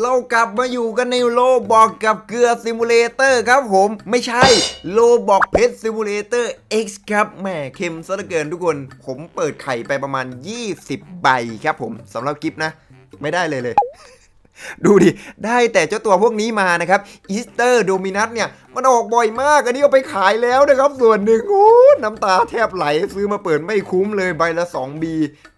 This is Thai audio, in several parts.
เรากลับมาอยู่กันในโลบอกกับเกลือซิมูเลเตอร์ครับผมไม่ใช่โลบอกเพชรซิมูเลเตอร์ X ครับแหมเค็มซะเหลือเกินทุกคน ผมเปิดไข่ไปประมาณ 20 ใบครับผมสำหรับกิฟนะ ไม่ได้เลยเลย ดูดิ ได้แต่เจ้าตัวพวกนี้มานะครับอีสเตอร์โดมินัสเนี่ย มันออกบ่อยมาก อันนี้เอาไปขายแล้วนะครับ ส่วนหนึ่งโอ้น้ำตาแทบไหลซื้อมาเปิดไม่คุ้มเลยใบละ 2B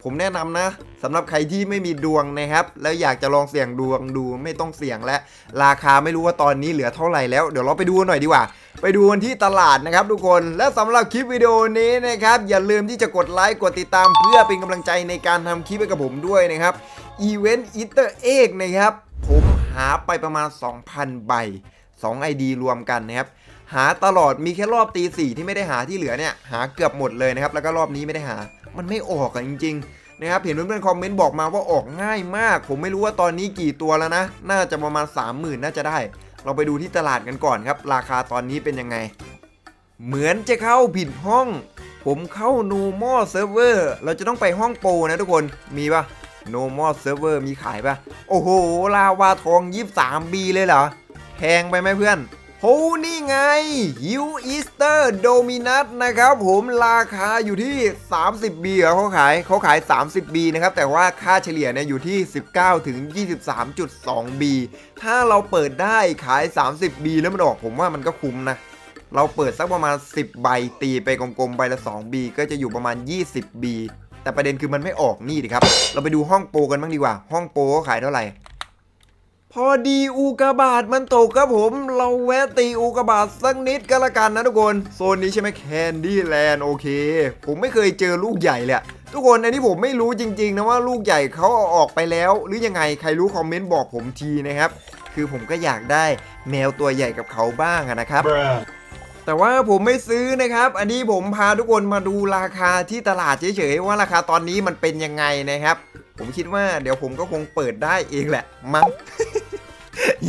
ผมแนะนำนะสำหรับใครที่ไม่มีดวงนะครับ แล้วอยากจะลองเสี่ยงดวงดูไม่ต้องเสี่ยงและราคาไม่รู้ว่าตอนนี้เหลือเท่าไหร่แล้ว เดี๋ยวเราไปดูหน่อยดีกว่า ไปดูกันที่ตลาดนะครับทุกคนและสำหรับคลิปวิดีโอนี้นะครับอย่าลืมที่จะกดไลค์กดติดตามเพื่อเป็นกำลังใจในการทำคลิปให้กับผมด้วยนะครับ อีเวนต์อิเตอร์เอกนะครับ ผมหาไปประมาณ 2,000 ใบ 2 ID รวมกันนะครับ หาตลอดมีแค่รอบตีสี่ที่ไม่ได้หาที่เหลือเนี่ย หาเกือบหมดเลยนะครับ แล้วก็รอบนี้ไม่ได้หา มันไม่ออกอะจริง ๆนะครับเห็นเพื่อนๆคอมเมนต์บอกมาว่าออกง่ายมาก ผมไม่รู้ว่าตอนนี้กี่ตัวแล้วนะ น่าจะประมาณ 30,000 น่าจะได้ เราไปดูที่ตลาดกันก่อนครับ ราคาตอนนี้เป็นยังไง เหมือนจะเข้าผิดห้อง ผมเข้า normal server เราจะต้องไปห้องโปรนะทุกคนมีปะ normal server มีขายปะโอ้โห ลาวาทอง 23B เลยเหรอ แพงไปไหมเพื่อนโหนี่ไงฮิวอีสเตอร์โดมินัสนะครับผมราคาอยู่ที่ 30B เหรอเขาขายเขาขาย 30B นะครับ แต่ว่าค่าเฉลี่ยเนี่ยอยู่ที่ 19 ถึง 23.2B ถ้าเราเปิดได้ขาย 30B แล้วมันออกผมว่ามันก็คุ้มนะ เราเปิดสักประมาณ 10 ใบตีไปกลมๆใบละ 2B ก็จะอยู่ประมาณ 20B แต่ประเด็นคือมันไม่ออกนี่ดิครับ เราไปดูห้องโปรกันบ้างดีกว่า ห้องโปรเขาขายเท่าไหร่ พอดีอูกาบาตมันตกครับผม เราแวะตีอูกาบาตสักนิดก็แล้วกันนะทุกคน โซนนี้ใช่ไหมแคนดี้แลนด์โอเค ผมไม่เคยเจอลูกใหญ่เลยทุกคนอันนี้ผมไม่รู้จริง ๆ นะว่าลูกใหญ่เขาเอาออกไปแล้ว หรือยังไงใครรู้คอมเมนต์บอกผมทีนะครับ คือผมก็อยากได้แมวตัวใหญ่กับเขาบ้างนะครับ Bruh. แต่ว่าผมไม่ซื้อนะครับ อันนี้ผมพาทุกคนมาดูราคาที่ตลาดเฉยๆว่าราคาตอนนี้มันเป็นยังไงนะครับ ผมคิดว่าเดี๋ยวผมก็คงเปิดได้เองแหละมั้ง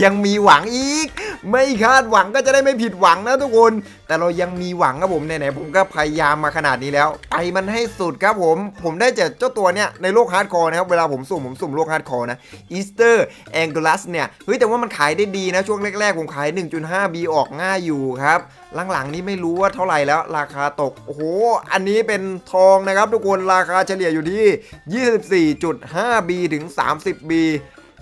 ยังมีหวังอีก ไม่คาดหวังก็จะได้ไม่ผิดหวังนะทุกคน แต่เรายังมีหวังครับผมไหนๆผมก็พยายามมาขนาดนี้แล้วไปมันให้สุดครับผม ผมได้เจอเจ้าตัวเนี้ยในโลกฮาร์ดคอร์นะครับเวลาผมสุ่มผมสุ่มโลกฮาร์ดคอร์นะอีสเตอร์แองกลัสเนี่ยเฮ้ยแต่ว่ามันขายได้ดีนะช่วงแรกๆผมขาย 1.5B ออกง่ายอยู่ครับหลังๆนี้ไม่รู้ว่าเท่าไหร่แล้วราคาตกโอ้โหอันนี้เป็นทองนะครับทุกคนราคาเฉลี่ยอยู่ที่ 24.5B ถึง 30B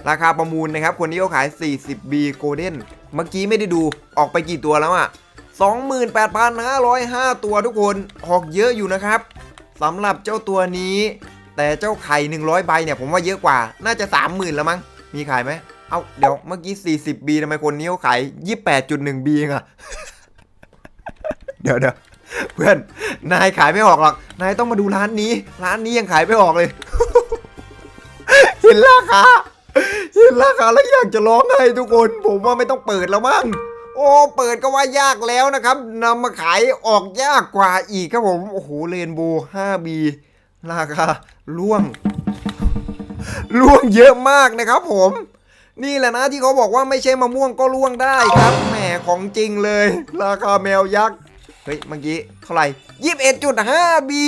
ราคาประมูลนะครับ คนนี้เขาขาย 40B Golden เมื่อกี้ไม่ได้ดูออกไปกี่ตัวแล้วอะ28,505 ตัวทุกคนออกเยอะอยู่นะครับสำหรับเจ้าตัวนี้ แต่เจ้าไข่ 100 ใบเนี่ย ผมว่าเยอะกว่าน่าจะ 30,000 แล้วมั้ง มีขายไหมเอาเดี๋ยวเมื่อกี้ 40B ทำไมคนนี้เขาขาย 28.1B เองอะเดี๋ยวเดี๋ยวเพื่อนนายขายไม่ออกหรอก นายต้องมาดูร้านนี้ ร้านนี้ยังขายไม่ออกเลย เห็นราคา เห็นราคาแล้วอยากจะร้องไห้ทุกคน ผมว่าไม่ต้องเปิดแล้วมั้งโอ้เปิดก็ว่ายากแล้วนะครับนำมาขายออกยากกว่าอีกครับผมโอ้โหเรนโบว์ 5B ราคาล่วง ล่วงเยอะมากนะครับผม นี่แหละนะที่เขาบอกว่าไม่ใช่มะม่วงก็ล่วงได้ครับแหมของจริงเลย ราคาแมวยักษ์เฮ้ยเมื่อกี้เท่าไหร่ยี่สิบเอ็ดจุดห้าบี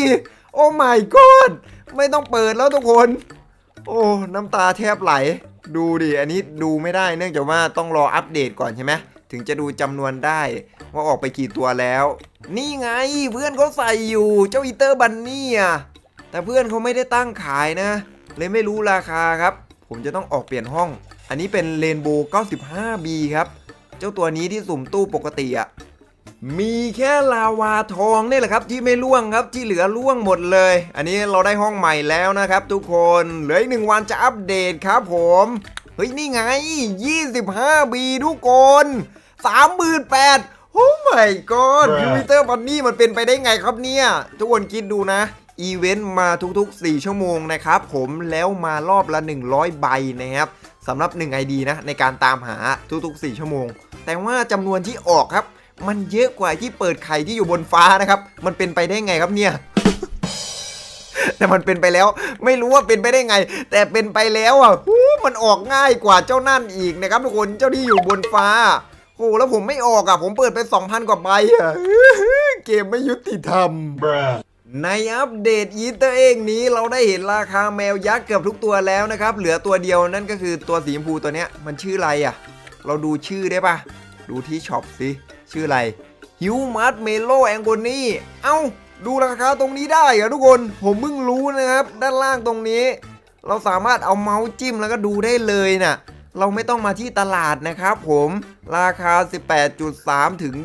โอ้ my god ไม่ต้องเปิดแล้วทุกคน โอ้น้ำตาแทบไหล ดูดิ อันนี้ดูไม่ได้เนื่องจากว่าต้องรออัปเดตก่อนใช่ไหมถึงจะดูจำนวนได้ ว่าออกไปกี่ตัวแล้ว นี่ไงเพื่อนเขาใส่อยู่เจ้าอีเตอร์บันนี่อะแต่เพื่อนเขาไม่ได้ตั้งขายนะ เลยไม่รู้ราคาครับ ผมจะต้องออกเปลี่ยนห้อง อันนี้เป็นเรนโบว์ 95B ครับ เจ้าตัวนี้ที่สุ่มตู้ปกติอะ มีแค่ลาวาทองนี่แหละครับที่ไม่ล่วงครับที่เหลือล่วงหมดเลย อันนี้เราได้ห้องใหม่แล้วนะครับ ทุกคนเหลืออีกหนึ่งวันจะอัปเดตครับผมเฮ้ยนี่ไง 25B ทุกคน38,000โอ้ my god Bruh ยูพิเตอร์บันนี่มันเป็นไปได้ไงครับเนี่ย ทุกคนคิดดูนะ อีเวนต์มาทุกๆ 4 ชั่วโมงนะครับ ผมแล้วมารอบละ 100 ใบนะครับสำหรับ 1 ID นะ ในการตามหาทุกๆ 4 ชั่วโมง แต่ว่าจำนวนที่ออกครับ มันเยอะกว่าที่เปิดไข่ที่อยู่บนฟ้านะครับ มันเป็นไปได้ไงครับเนี่ย แต่มันเป็นไปแล้ว ไม่รู้ว่าเป็นไปได้ไง แต่เป็นไปแล้วอะหูมันออกง่ายกว่าเจ้านั่นอีกนะครับทุกคนเจ้าที่อยู่บนฟ้าโอ้แล้วผมไม่ออกอะ ผมเปิดไป 2,000 กว่าใบอะเกมไม่ยุติธรรม Bruh. ในอัปเดตอีเตอร์เองนี้เราได้เห็นราคาแมวยักษ์เกือบทุกตัวแล้วนะครับ เหลือตัวเดียวนั่นก็คือตัวสีชมพูตัวเนี้ยมันชื่ออะไรอะ เราดูชื่อได้ปะดูที่ช็อปสิ ชื่ออะไรฮิวมัสเมโลแองโกนี่เอ้า ดูราคาตรงนี้ได้เหรอทุกคน ผมเพิ่งรู้นะครับ ด้านล่างตรงนี้ เราสามารถเอาเมาส์จิ้มแล้วก็ดูได้เลยน่ะเราไม่ต้องมาที่ตลาดนะครับผมราคา 18.3 ถึง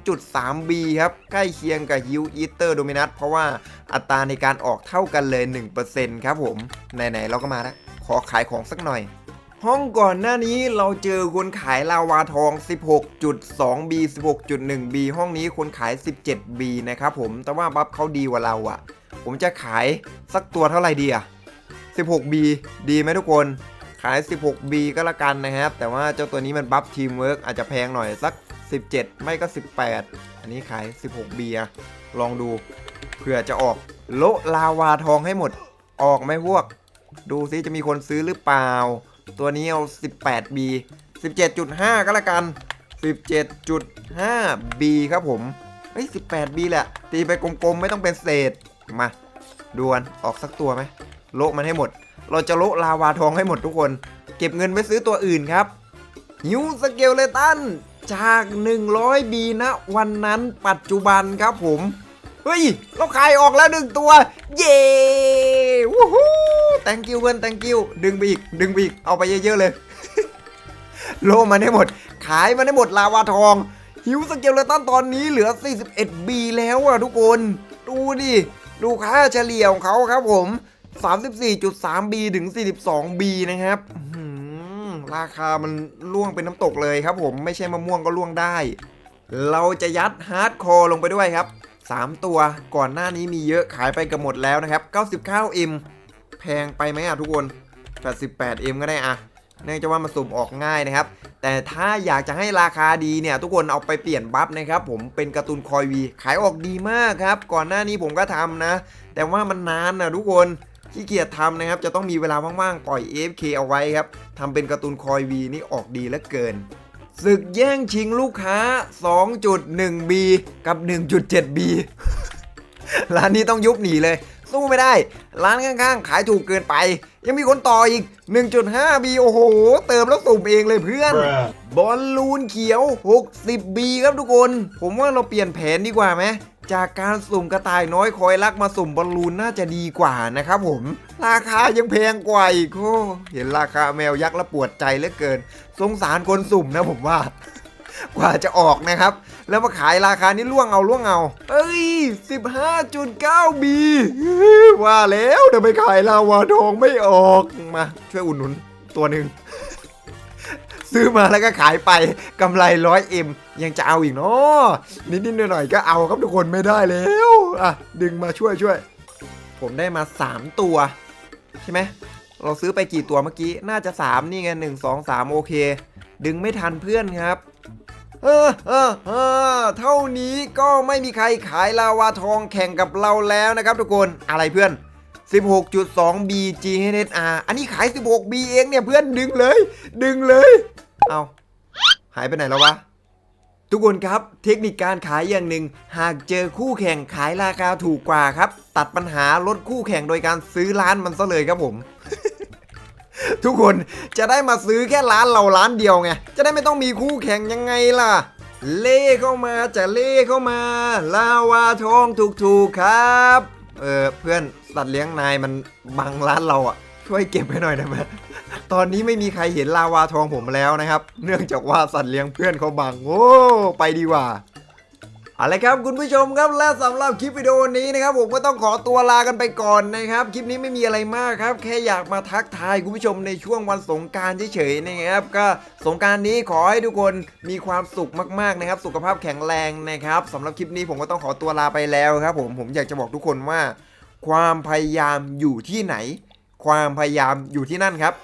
22.3B ครับ ใกล้เคียงกับ Hue Eater Dominus เพราะว่าอัตราในการออกเท่ากันเลย 1%ครับผม ไหน ๆ เราก็มาแล้ว ขอขายของสักหน่อย ห้องก่อนหน้านี้เราเจอคนขายลาวาทอง 16.2B 16.1B ห้องนี้คนขาย 17B นะครับผม แต่ว่าบัฟเขาดีกว่าเราอะผมจะขายสักตัวเท่าไหร่ดีอะ 16B ดีไหมทุกคน ขาย 16B ก็แล้วกันนะครับ แต่ว่าเจ้าตัวนี้มันบัฟทีมเวิร์กอาจจะแพงหน่อยสัก 17 ไม่ก็ 18 อันนี้ขาย 16B อะลองดู เผื่อจะออกโลลาวาทองให้หมด ออกไหมพวก ดูซิจะมีคนซื้อหรือเปล่า ตัวนี้เอา 18B 17.5 ก็แล้วกัน 17.5B ครับผมเฮ้ย 18B แหละ ตีไปกลมๆ ไม่ต้องเป็นเศษ มาดวนออกสักตัวไหมโละมันให้หมด เราจะโละลาวาทองให้หมดทุกคน เก็บเงินไปซื้อตัวอื่นครับฮิวสเกลเลตันจาก 100บีนะ วันนั้นปัจจุบันครับผม เฮ้ย เราขายออกแล้วหนึ่งตัว เย้ วู้ฮู้ thank you เพื่อน thank you ดึงไปอีก ดึงไปอีก เอาไปเยอะๆเลย โลมันให้หมด ขายมันให้หมดลาวาทอง หิวสเกลเลตันตอนนี้เหลือ 41B แล้วอะทุกคน ดูดิ ดูค่าเฉลี่ยของเขาครับผม 34.3B ถึง 42B นะครับราคามันล่วงเป็นน้ำตกเลยครับผม ไม่ใช่มะม่วงก็ล่วงได้ เราจะยัดฮาร์ดคอร์ลงไปด้วยครับ 3 ตัว ก่อนหน้านี้มีเยอะขายไปกันหมดแล้วนะครับ 99M แพงไปไหมอะทุกคน 88M ก็ได้อะ เนื่องจากว่ามันสุ่มออกง่ายนะครับ แต่ถ้าอยากจะให้ราคาดีเนี่ย ทุกคนเอาไปเปลี่ยนบัฟนะครับ ผมเป็นการ์ตูนคอยวี ขายออกดีมากครับ ก่อนหน้านี้ผมก็ทำนะ แต่ว่ามันนานนะทุกคนขี้เกียจทำนะครับ จะต้องมีเวลาว่างๆ ปล่อย AFK เอาไว้ครับทำเป็นการ์ตูนคอยวีนี่ออกดีเหลือเกิน ศึกแย่งชิงลูกค้า 2.1B กับ 1.7B ร้านนี้ต้องยุบหนีเลย สู้ไม่ได้ ร้านข้างๆ ขายถูกเกินไป ยังมีคนต่ออีก 1.5B โอ้โห เติมแล้วสุ่มเองเลยเพื่อน Bruh. บอลลูนเขียว 60B ครับทุกคน ผมว่าเราเปลี่ยนแผนดีกว่าไหมจากการสุ่มกระต่ายน้อยคอยรักมาสุ่มบอลลูนน่าจะดีกว่านะครับผม ราคายังแพงกว่าอีกโอ้เห็นราคาแมวยักษ์แล้วปวดใจเหลือเกิน สงสารคนสุ่มนะผมว่า กว่าจะออกนะครับ แล้วมาขายราคานี้ล่วงเอาล่วงเอาเอ้ย 15.9B ว่าแล้วเดี๋ยวไปขายลาวาทองไม่ออกมาช่วยอุดหนุนตัวหนึ่งซื้อมาแล้วก็ขายไปกำไรร้อยเอ็มยังจะเอาอีกเนาะนิดๆหน่อยๆก็เอาครับทุกคนไม่ได้แล้วอะดึงมาช่วยช่วย ผมได้มา 3 ตัว ใช่ไหมเราซื้อไปกี่ตัวเมื่อกี้ น่าจะ 3 นี่ไงหนึ่งสองสามโอเค ดึงไม่ทันเพื่อนครับ เออเออเออเท่านี้ก็ไม่มีใครขายลาวาทองแข่งกับเราแล้วนะครับทุกคนอะไรเพื่อน 16.2 BGHR อันนี้ขาย 16 B เองเนี่ยเพื่อนดึงเลย ดึงเลย เอาหายไปไหนแล้ววะทุกคนครับเทคนิคการขายอย่างหนึ่ง หากเจอคู่แข่งขายราคาถูกกว่าครับ ตัดปัญหาลดคู่แข่งโดยการซื้อร้านมันซะเลยครับผม ทุกคนจะได้มาซื้อแค่ร้านเราร้านเดียวไง จะได้ไม่ต้องมีคู่แข่งยังไงล่ะ เล่เข้ามาจะเล่เข้ามา ลาวาทองถูกๆครับ เออเพื่อนสัตว์เลี้ยงนายมันบังร้านเราอะ ช่วยเก็บให้หน่อยได้ไหมตอนนี้ไม่มีใครเห็นลาวาทองผมแล้วนะครับ เนื่องจากว่าสัตว์เลี้ยงเพื่อนเขาบังโอ้ไปดีกว่า เอาละครับคุณผู้ชมครับและสำหรับคลิปวิดีโอนี้นะครับผมก็ต้องขอตัวลากันไปก่อนนะครับคลิปนี้ไม่มีอะไรมากครับแค่อยากมาทักทายคุณผู้ชมในช่วงวันสงการเฉยๆนะครับก็สงการนี้ขอให้ทุกคนมีความสุขมากๆนะครับ สุขภาพแข็งแรงนะครับสำหรับคลิปนี้ผมก็ต้องขอตัวลาไปแล้วครับผมผมอยากจะบอกทุกคนว่า ความพยายามอยู่ที่ไหน ความพยายามอยู่ที่นั่นครับ